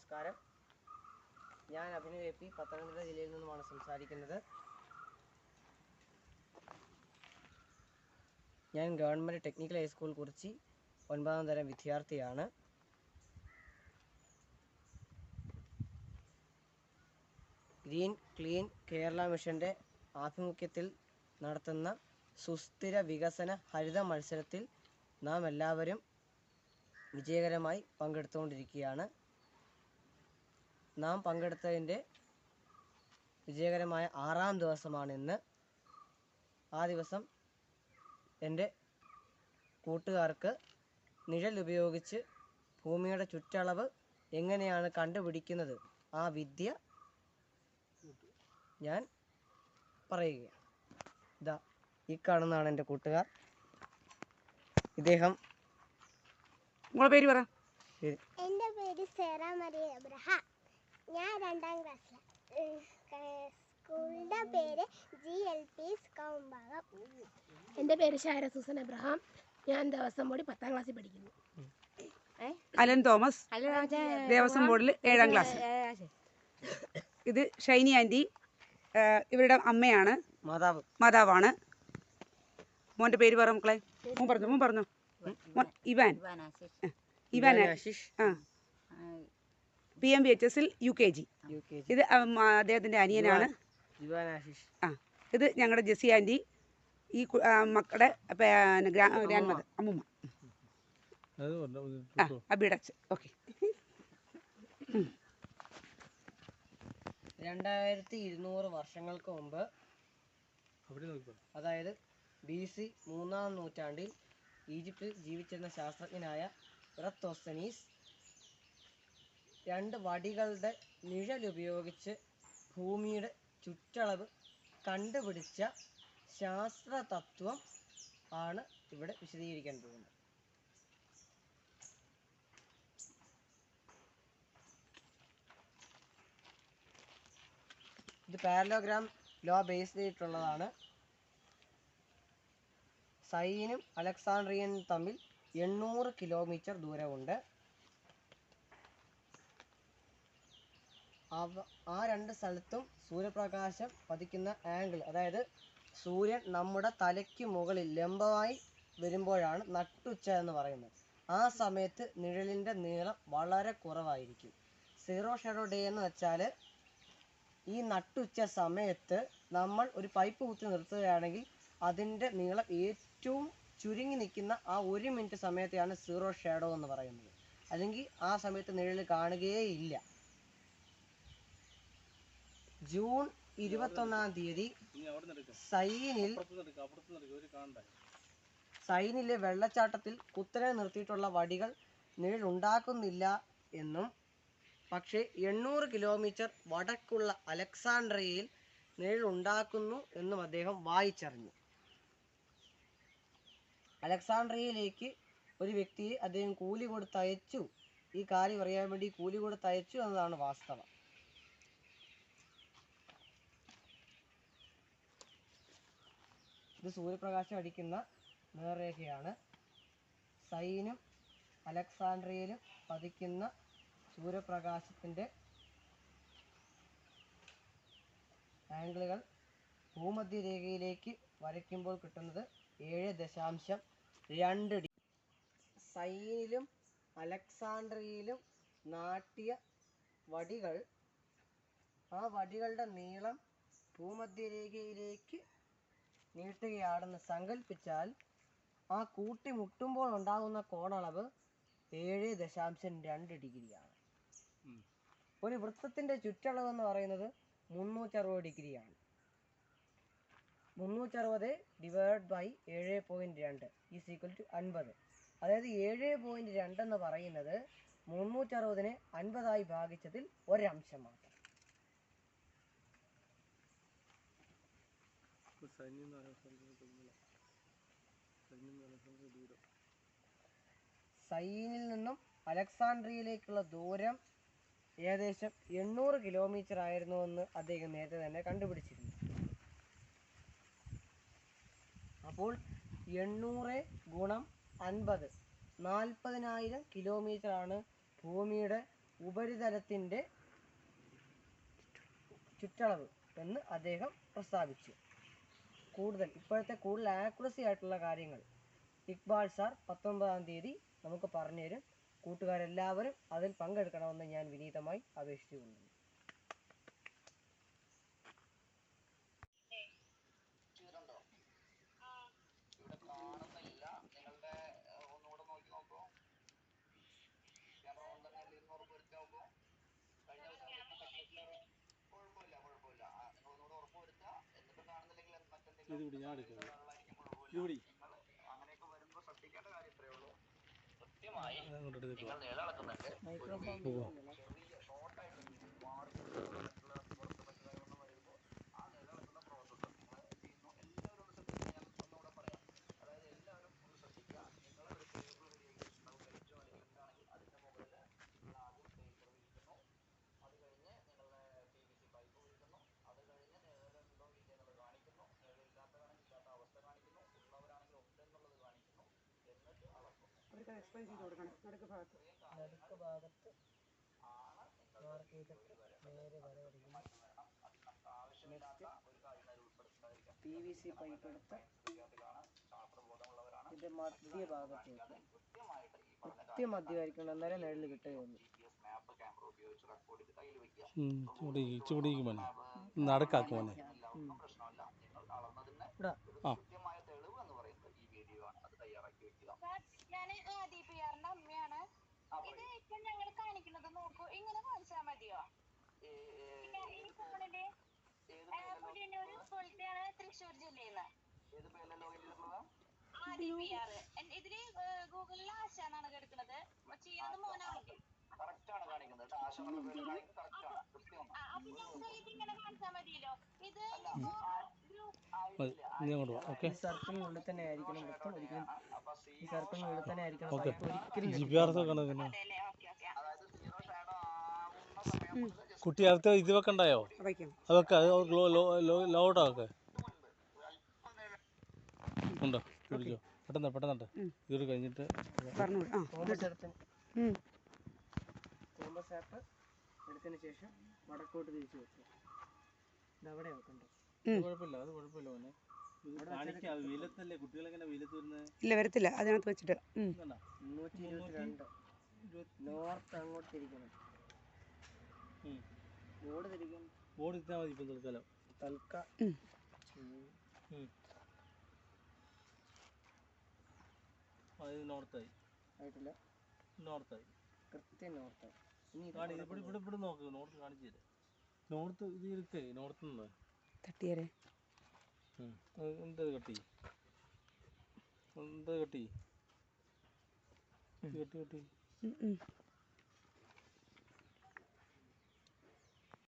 നമസ്കാരം. ഞാൻ Abhinav A P Pathanamthitta ജില്ലയിൽ നിന്നുമാണ് സംസാരിക്കുന്നത്. ഞാൻ ഗവൺമെന്റ് ടെക്നിക്കൽ ഹൈസ്കൂൾ കുറിച്ചി ഒൻപതാം തരം വിദ്യാർത്ഥിയാണ്. ഗ്രീൻ ക്ലീൻ കേരള മിഷന്റെ ആഭിമുഖ്യത്തിൽ നടത്തുന്ന സുസ്ഥിര വികസന ഹരിത മത്സരത്തിൽ നാം എല്ലാവരും വിജയകരമായി പങ്കെടുത്തുകൊണ്ടിരിക്കുകയാണ്. നാം പങ്കെടുത്തതിന്റെ വിജയകരമായ ആറാം ദിവസമാണ് ഇന്ന്. ആ ദിവസം എന്റെ കൂട്ടുകാർക്ക് നിഴൽ ഉപയോഗിച്ച് ഭൂമിയുടെ ചുറ്റളവ് എങ്ങനെയാണ് കണ്ടുപിടിക്കുന്നത്? ആ വിദ്യ ഞാൻ പറയുകയാണ്. ഇതാ ഈ കാണുന്നതാണ് എന്റെ കൂട്ടുകാർ. ഇദ്ദേഹം നിങ്ങളുടെ പേര് പറ. എന്റെ പേര് സേറ മറിയ എബ്രഹാം ഞാൻ രണ്ടാം ക്ലാസ്സിലാണ് സ്കൂളിന്റെ പേര് ജി എൽ പി കൗമ്പാകം എന്റെ പേര് ഷാര സൂസൻ എബ്രഹാം ഞാൻ ദിവസം ബോർഡിൽ പത്താം ക്ലാസ്സിൽ പഠിക്കുന്നു. Allen Thomas. ദേവസ്വം ബോർഡിൽ ഏഴാം ക്ലാസ് ഇത് ഷൈനി ആന്റി ഇവരുടെ അമ്മയാണ്. മാതാവ്. മാതാവാണ്. മോന്റെ പേര് പറ മക്കളെ. മോൻ പറഞ്ഞു മോൻ പറഞ്ഞു. ഇവാൻ. ഇവാൻ. ആശിഷ്. ആ പി എം ബി എച്ച് എസിൽ യു കെ ജി ഇത് അദ്ദേഹത്തിന്റെ അദ്ദേഹത്തിന്റെ അനിയനാണ് ആ ഇത് ഞങ്ങളുടെ ജെസി ആന്റി ഈ മക്കളുടെ ഗ്രാൻഡ് മദർ അമ്മുമ്മ. ആ അബിയുടെ അച്ഛൻ. ഓക്കെ. രണ്ടായിരത്തി ഇരുന്നൂറ് വർഷങ്ങൾക്ക് മുമ്പ് അതായത് ബി സി മൂന്നാം നൂറ്റാണ്ടിൽ ഈജിപ്തിൽ ജീവിച്ചിരുന്ന ശാസ്ത്രജ്ഞനായ ഇറത്തോസ്തനീസ് രണ്ട് വടികളുടെ നിഴൽ ഉപയോഗിച്ച് ഭൂമിയുടെ ചുറ്റളവ് കണ്ടുപിടിച്ച ശാസ്ത്ര തത്വം ആണ് ഇവിടെ വിശദീകരിക്കാൻ പോകുന്നത്. ഇത് പാരലോഗ്രാം ലോ ബേസ് ചെയ്തിട്ടുള്ളതാണ്. സൈനും അലക്സാണ്ട്രിയനും തമ്മിൽ എണ്ണൂറ് കിലോമീറ്റർ ദൂരമുണ്ട്. അവ ആ രണ്ട് സ്ഥലത്തും സൂര്യപ്രകാശം പതിക്കുന്ന ആംഗിൾ അതായത് സൂര്യൻ നമ്മുടെ തലയ്ക്ക് മുകളിൽ ലംബമായി വരുമ്പോഴാണ് നട്ടുച്ച എന്ന് പറയുന്നത്. ആ സമയത്ത് നിഴലിന്റെ നീളം വളരെ കുറവായിരിക്കും. സീറോ ഷാഡോ ഡേ എന്ന് വെച്ചാൽ ഈ നട്ടുച്ച സമയത്ത് നമ്മൾ ഒരു പൈപ്പ് കുത്തി നിർത്തുകയാണെങ്കിൽ അതിന്റെ നീളം ഏറ്റവും ചുരുങ്ങി നിൽക്കുന്ന ആ ഒരു മിനിറ്റ് സമയത്തെയാണ് സീറോ ഷാഡോ എന്ന് പറയുന്നത്. അല്ലെങ്കിൽ ആ സമയത്ത് നിഴൽ കാണുകയേ ഇല്ല. ജൂൺ ഇരുപത്തൊന്നാം തീയതി സൈനിൽ സൈനിലെ വെള്ളച്ചാട്ടത്തിൽ കുത്തനെ നിർത്തിയിട്ടുള്ള വടികൾ നിഴൽ ഉണ്ടാക്കുന്നില്ല എന്നും പക്ഷേ എണ്ണൂറ് കിലോമീറ്റർ വടക്കുള്ള അലക്സാണ്ട്രയിൽ നിഴൽ ഉണ്ടാക്കുന്നു എന്നും അദ്ദേഹം വായിച്ചറിഞ്ഞു. അലക്സാണ്ട്രിയയിലേക്ക് ഒരു വ്യക്തിയെ അദ്ദേഹം കൂലി കൊടുത്തയച്ചു. ഈ കാര്യം അറിയാൻ വേണ്ടി കൂലി കൊടുത്തയച്ചു എന്നതാണ് വാസ്തവം. ഇത് സൂര്യപ്രകാശം അടിക്കുന്ന നേർരേഖയാണ്. സൈനും അലക്സാണ്ട്രിയയിലും പതിക്കുന്ന സൂര്യപ്രകാശത്തിന്റെ ആംഗിളുകൾ ഭൂമധ്യരേഖയിലേക്ക് വരയ്ക്കുമ്പോൾ കിട്ടുന്നത് ഏഴ് ദശാംശം രണ്ട് ഡി സൈനിലും അലക്സാണ്ട്രിയയിലും നാട്ടിയ വടികൾ ആ വടികളുടെ നീളം ഭൂമധ്യരേഖയിലേക്ക് നീട്ടുകയാണെന്ന് സങ്കല്പിച്ചാൽ ആ കൂട്ടി മുട്ടുമ്പോൾ ഉണ്ടാകുന്ന കോണളവ് ഏഴ് ദശാംശം രണ്ട് ഡിഗ്രിയാണ്. ഒരു വൃത്തത്തിന്റെ ചുറ്റളവ് എന്ന് പറയുന്നത് മുന്നൂറ്ററുപത് ഡിഗ്രിയാണ്. മുന്നൂറ്ററുപത് ഡിവൈഡ് ബൈ ഏഴ് പോയിന്റ് രണ്ട് ഈസ് ഈക്വൽ ടു അൻപത്. അതായത് ഏഴ് പോയിന്റ് രണ്ട് എന്ന് പറയുന്നത് മുന്നൂറ്ററുപതിനെ അൻപതായി ഭാഗിച്ചതിൽ ഒരംശം മാത്രം സൈനിൽ നിന്നും അലക്സാണ്ട്രിയയിലേക്കുള്ള ദൂരം ഏകദേശം എണ്ണൂറ് കിലോമീറ്റർ ആയിരുന്നു എന്ന് അദ്ദേഹം നേരത്തെ തന്നെ കണ്ടുപിടിച്ചിരുന്നു. അപ്പോൾ എണ്ണൂറ് ഗുണം അൻപത് നാൽപ്പതിനായിരം കിലോമീറ്റർ ആണ് ഭൂമിയുടെ ഉപരിതലത്തിന്റെ ചുറ്റളവ് എന്ന് അദ്ദേഹം പ്രസ്താവിച്ചു. കൂടുതൽ ഇപ്പോഴത്തെ കൂടുതൽ ആക്യുറസി ആയിട്ടുള്ള കാര്യങ്ങൾ. ഇക്ബാൽ സാർ പത്തൊമ്പതാം തീയതി നമുക്ക് പറഞ്ഞു തരും കൂട്ടുകാരെല്ലാവരും അതിൽ പങ്കെടുക്കണമെന്ന് ഞാൻ വിനീതമായി അപേക്ഷിച്ചുകൊള്ളുന്നു. ഇത് പിടി ഞാൻ എടുക്കാം ഇത് പിടി അങ്ങോട്ട് എക്സ്പ്ലെയിൻ ചെയ്ത് കൊടുക്കണം. നടുക്ക് ഭാഗത്ത്. നടുക്ക് ഭാഗത്ത് മാർക്ക് ചെയ്തിട്ട് നേരെ വര വരയ്ക്കുന്നു. Next P V C pipe എടുത്ത് ഇത് മധ്യഭാഗത്ത് കൃത്യം കൃത്യമധ്യമായിരിക്കണം എന്നാലേ നിഴൽ കിട്ടുകയുള്ളൂ ചൂടി ചൂടിക്ക് മോനെ നടക്കാക്കും മോനെ. ഇവിടെ ആ ഞാൻ ദീപിയാറിന്റെ അമ്മയാണ് ഇത് ഇപ്പൊ ഞങ്ങൾ കാണിക്കുന്നത് നോക്കൂ. ഇങ്ങനെ കാണിച്ചാൽ മതിയോ? ഈ- ഫോണിന്റെ പുലിയന്നൂർ പോലത്തെയാണ് തൃശ്ശൂർ ജില്ലയിൽ നിന്ന് ഇതിൽ ഗൂഗിളിൽ ആശ. എന്നാണ് കിടക്കുന്നത് ചെയ്യുന്നത് മോനാണ് ആ, അപ്പൊ ഞങ്ങൾക്ക് ഇതിങ്ങനെ കാണിച്ചാൽ മതിയല്ലോ. ഇത് മതി. അങ്ങോട്ട് ഓക്കെ? തന്നെ ആയിരിക്കണം വൃത്തം ഒരിക്കലും. ഈ സർക്കിളിനുള്ളിൽ തന്നെ ആയിരിക്കണം okay. Pipe G P R കണക്കിന് അല്ലേ? Okay okay. കുട്ടി അടുത്ത ഇത് വെക്കണ്ടായോ? അതൊക്കെ അത് ഉണ്ടോ? പെട്ടെന്ന് പെട്ടെന്നുണ്ട് ഇത്. കഴിഞ്ഞിട്ട് തോമസ് ആപ്പ് എടുത്തതിന് ശേഷം വടക്കോട്ട് തിരിച്ചു വെച്ചു. ഇതവിടെ വെക്കണ്ടേ ഇല്ല വരത്തില്ല. അതിനകത്ത് വെച്ചിട്ട്. നോർത്തായി. ആയിട്ടില്ല. നോർത്തായി. കൃത്യം ഇവിടെ ഇവിടെ നോക്ക്. നോർത്ത് കാണിച്ചു തരാം. നോർത്ത് ഇത് ഇരിക്കേ നോർത്ത് നിന്ന്. തട്ടിയാരെ. കട്ടി? കട്ടി? കട്ടി കട്ടി.